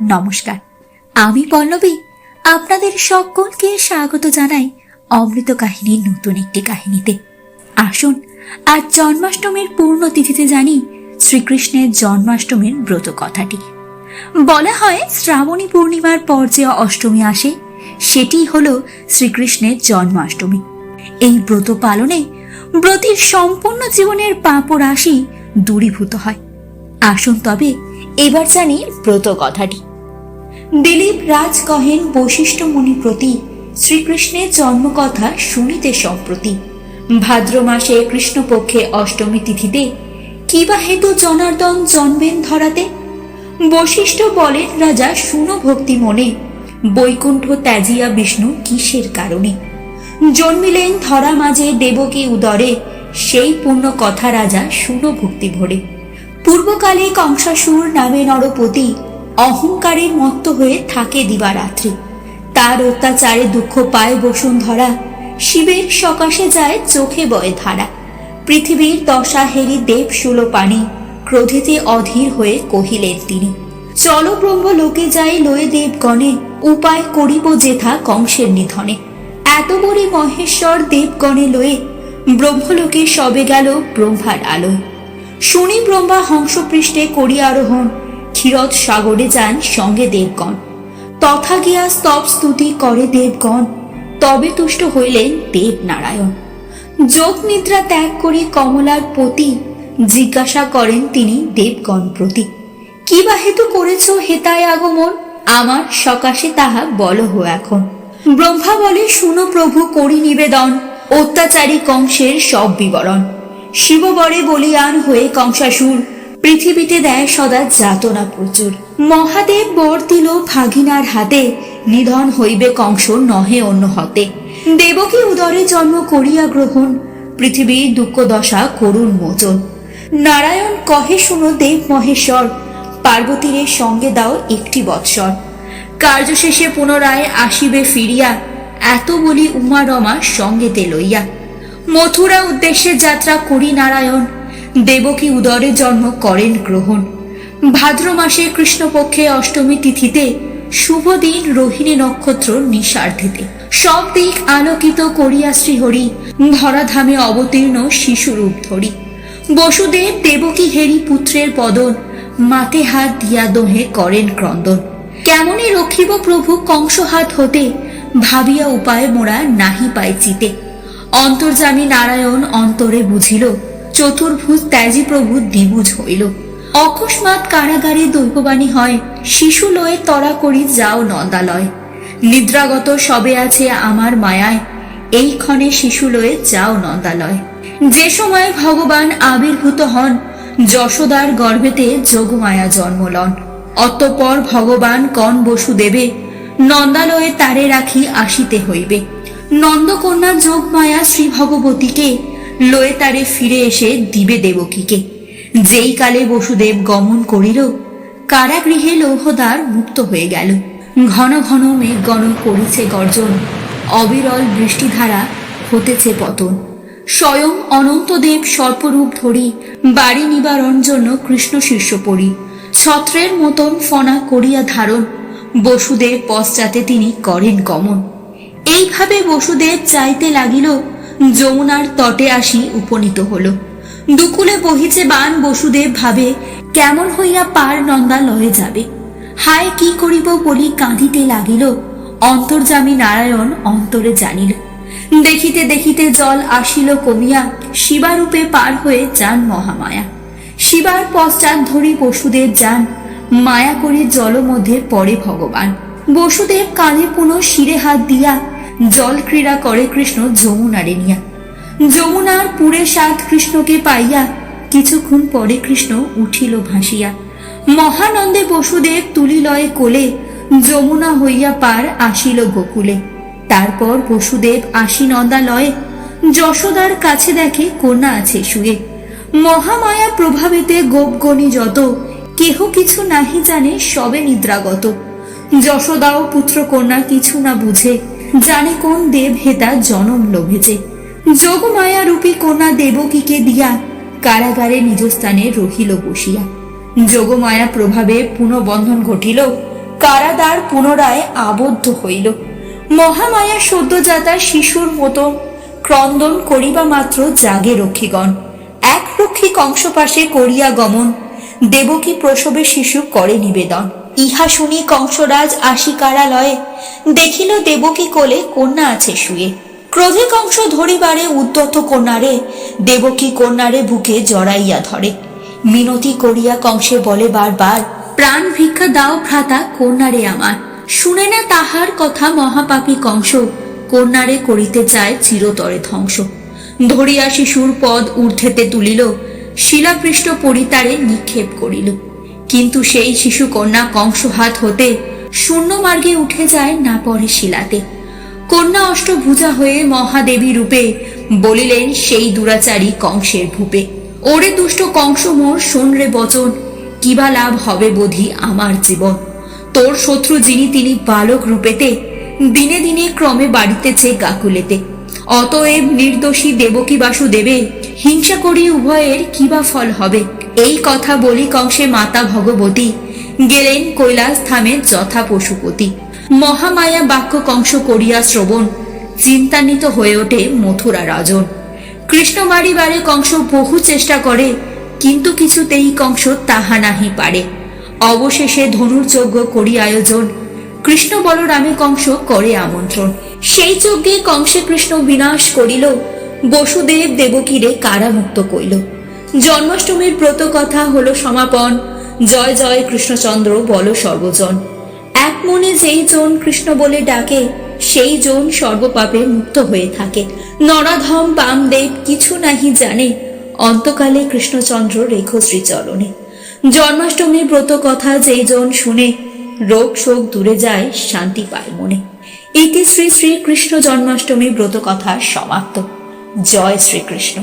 নমস্কার। আমি পল্লবী, আপনাদের সকলকে স্বাগত জানাই অমৃত কাহিনীর নতুন একটি কাহিনীতে। আসুন, আজ জন্মাষ্টমীর পূর্ণ তিথিতে জানি শ্রীকৃষ্ণের জন্মাষ্টমীর ব্রত কথাটি। বলা হয়, শ্রাবণী পূর্ণিমার পর যে অষ্টমী আসে, সেটি হল শ্রীকৃষ্ণের জন্মাষ্টমী। এই ব্রত পালনে ব্রতীর সম্পূর্ণ জীবনের পাপ রাশি দূরীভূত হয়। আসুন তবে এবার জানি ব্রত কথাটি। দিলীপ রাজ কহেন বৈশিষ্ট্য মুনি প্রতি শ্রীকৃষ্ণের জন্মকথা শুনিতে সম্প্রতি। ভাদ্র মাসে কৃষ্ণপক্ষে অষ্টমী তিথিতে কিবা হেতু জনার্দন জন্মেন ধরাতে? বৈশিষ্ট্য বলেন, রাজা, শুনো ভক্তি মনে। বৈকুণ্ঠ ত্যাজিয়া বিষ্ণু কিসের কারণে? জন্মিলেন ধরা মাঝে দেবকী উদরে, সেই পূর্ণ কথা রাজা শুনো ভক্তি ভরে। পূর্বকালে কংসাসুর নামে নরপতি অহংকারে মত্ত হয়ে থাকে দিবারাত্রি। তার অত্যাচারে দুঃখ পায় বসুন্ধরা। শিবের সকাশে যায় চোখে বয়ে ধারা। পৃথিবীর দশা হেরি দেব শুলো পানি ক্রোধেতে অধীর হয়ে কহিলেন তিনি, চল ব্রহ্ম লোকে যাই লয়ে দেবগণে, উপায় করিব যেথা কংসের নিধনে। এত বড়ি মহেশ্বর দেবগণে লয়ে ব্রহ্মলোকে সবে গেল ব্রহ্মার আলোয়। শুনি ব্রহ্মা হংসপৃষ্ঠে করি আরোহণ, ক্ষীরদ সাগরে যান সঙ্গে দেবগণ। তথা গিয়া স্তব স্তুতি করে দেবগণ, তবে তুষ্ট হইলেন দেব নারায়ণ যোগ নিদ্রা ত্যাগ করি কমলার পতি জিজ্ঞাসা করেন তিনি দেবগণ প্রতি, কি বা হেতু করেছ হেতায় আগমন? আমার সকাশে তাহা বল বলহ এখন। ব্রহ্মা বলে, শুনো প্রভু করি নিবেদন, অত্যাচারী কংসের সব বিবরণ। শিববরে বলিয়ান হয়ে কংসাসুর, পৃথিবীতে দেয় সদা যাতনা প্রচুর। মহাদেব বর দিল ভাগিনার হাতে, নিধন হইবে কংস নহে অন্য হতে। দেবকী উদরে জন্ম করিয়া গ্রহণ, পৃথিবীর দুঃখ দশা করুণ মোচন। নারায়ণ কহে শুনো দেব মহেশ্বর, পার্বতীর সঙ্গে দাও একটি বৎসর। কার্য শেষে পুনরায় আসিবে ফিরিয়া, এত বলি উমা রমা সঙ্গেতে লইয়া। মথুরা উদ্দেশ্যে যাত্রা করি নারায়ণ। দেবকী উদরে জন্ম করেন গ্রহণ। ভাদ্র মাসে কৃষ্ণপক্ষে অষ্টমী তিথিতে শুভ দিন রোহিণী নক্ষত্র নিষার্ধিতে সব দিক আলোকিত করিয়া শ্রীহরি, ধরাধামে অবতীর্ণ শিশুরূপ ধরি। বসুদেব দেবকী হেরি পুত্রের পদন মাতে হাত দিয়া দোহে করেন ক্রন্দন। কেমনে রক্ষিব প্রভু কংস হাত হতে, ভাবিয়া উপায় মোরা নাহি পাই চিতে। অন্তর্জামী নারায়ণ অন্তরে বুঝিল, চতুর্ভুজ ত্যাজি প্রভু দ্বিভুজ হইল। অকস্মাৎ কারাগারে দৈববাণী হয়, শিশু লয়ে তরা করি যাও নন্দালয়। নিদ্রাগত সবে আছে আমার মায়ায়, এই ক্ষণে শিশু লয়ে যাও নন্দালয়। যে সময় ভগবান আবির্ভূত হন, যশোদার গর্ভেতে যোগমায়া জন্ম লন। অতঃপর ভগবান কন বসুদেবে নন্দালয়ে তারে রাখি আসিতে হইবে। নন্দকন্যা যোগমায়া শ্রী ভগবতীকে লয়ে তারে ফিরে এসে দিবে দেবকীকে। যেই কালে বসুদেব গমন করিল, কারাগৃহে লৌহদ্বার মুক্ত হয়ে গেল। ঘন ঘন মেঘ গণ করিছে গর্জন, অবিরল বৃষ্টিধারা হতেছে পতন। স্বয়ং অনন্তদেব সর্পরূপ ধরি, বাড়ি নিবারণ জন্য কৃষ্ণ শীর্ষ পড়ি। ছত্রের মতন ফনা করিয়া ধারণ, বসুদেব পশ্চাতে তিনি করেন গমন। এইভাবে বসুদেব চাইতে লাগিল, যমুনার তটে আসি উপনীত হল। দুকুলে বহিছে বান বসুদেব ভাবে, কেমন হইয়া পার নন্দা লয়ে যাবে? হায়, কি করিব বলি কাঁদিতে লাগিল। অন্তর্জামী নারায়ণ অন্তরে জানিল, দেখিতে দেখিতে জল আসিল কমিয়া, শিবারূপে পার হয়ে যান মহামায়া। শিবার পশ্চাৎ ধরি বসুদেব যান, মায়া করে জল মধ্যে পড়ে ভগবান। বসুদেব কাঁধে পুনঃ শিরে হাত দিয়া জল ক্রীড়া করে কৃষ্ণ যমুনারে নিয়া। যমুনার পুরে সাত কৃষ্ণকে পাইয়া কিছুক্ষণ পরে কৃষ্ণ উঠিল ভাসিয়া। মহানন্দে বসুদেব তুলিলয়ে কোলে যমুনা হইয়া পার আসিল গোকুলে। তারপর বসুদেব আসি নন্দালয়ে, যশোদার কাছে দেখে কন্যা আছে শুয়ে। মহামায়া প্রভাবেতে গোপগণি যত, কেহ কিছু নাহি জানে সবে নিদ্রাগত। যশোদাও পুত্র কন্যা কিছু না বুঝে জানে কোন দেব হেতা জনম লোভেছে। যোগমায়া রূপী কন্যা দেবকীকে দিয়া কারাগারে নিজ স্থানে রহিল বসিয়া। যোগমায়া প্রভাবে পুনঃবন্ধন ঘটিল কারাদার পুনরায় আবদ্ধ হইল। মহামায়া সদ্যজাতা শিশুর মতো ক্রন্দন করিবা মাত্র জাগে রক্ষীগণ। এক রক্ষী কংস পাশে করিয়া গমন, দেবকী প্রসবে শিশু করে নিবেদন। ইহা শুনি কংসরাজ আসি কারালয়ে দেখিল দেবকী কোলে কন্যা আছে শুয়ে। ক্রোধে কংস ধরিবারে উদ্যত কন্যারে, দেবকী কন্যারে বুকে জড়াইয়া ধরে। মিনতি করিয়া কংসে বলে বারবার, প্রাণ ভিক্ষা দাও ভ্রাতা কন্যারে আমার। শুনে না তাহার কথা মহাপাপী কংস, কন্যারে করিতে চায় চিরতরে ধ্বংস। ধরিয়া শিশুর পদ ঊর্ধ্বেতে তুলিল শিলাপৃষ্ঠ পরিতারে নিক্ষেপ করিল। কিন্তু সেই শিশু কন্যা কংসহাত হতে শূন্য মার্গে উঠে যায় না পরে শিলাতে। কন্যা অষ্টভুজা হয়ে মহাদেবী রূপে বলিলেন সেই দুরাচারী কংসের ভূপে। ওরে দুষ্ট কংস মোর, শোন রে বচন, কিবা লাভ হবে বোধি আমার জীবন। তোর শত্রু যিনি, তিনি বালক রূপেতে, দিনে দিনে ক্রমে বাড়িতেছে গাকুলেতে। অতএব নির্দোষী দেবকী বাসুদেবে, হিংসা করি উভয়ের কিবা ফল হবে। এই কথা বলি কংসে মাতা ভগবতী। গেলেন কৈলাস ধামে যথা পশুপতি। মহামায়া বাক্য কংস করিয়া শ্রবণ, চিন্তান্বিত হয়ে ওঠে মথুরা রাজন। কৃষ্ণ মারিবারে কংস বহু চেষ্টা করে, কিন্তু কিছুতেই কংস তাহা নাহি পারে। অবশেষে ধনুর্যজ্ঞ করি আয়োজন, কৃষ্ণ বলরামে কংস করে আমন্ত্রণ। সেই যজ্ঞে কংসে কৃষ্ণ বিনাশ করিল, বসুদেব দেবকীরে কারামুক্ত কইল জন্মাষ্টমীর ব্রত কথা হলো সমাপন। জয় জয় কৃষ্ণচন্দ্র, বল সর্বজন। এক মনে যেই জন কৃষ্ণ বলে ডাকে, সেই জন সর্বপাপে মুক্ত হয়ে থাকে। নরাধম বামদেব কিছু নাহি জানে, অন্তকালে কৃষ্ণচন্দ্র রেখো শ্রীচরণে জন্মাষ্টমীর ব্রত কথা যেই জন শুনে, রোগ শোক দূরে যায়, শান্তি পায় মনে। ইতি শ্রী শ্রী কৃষ্ণ জন্মাষ্টমী ব্রত কথা সমাপ্ত। জয় শ্রীকৃষ্ণ।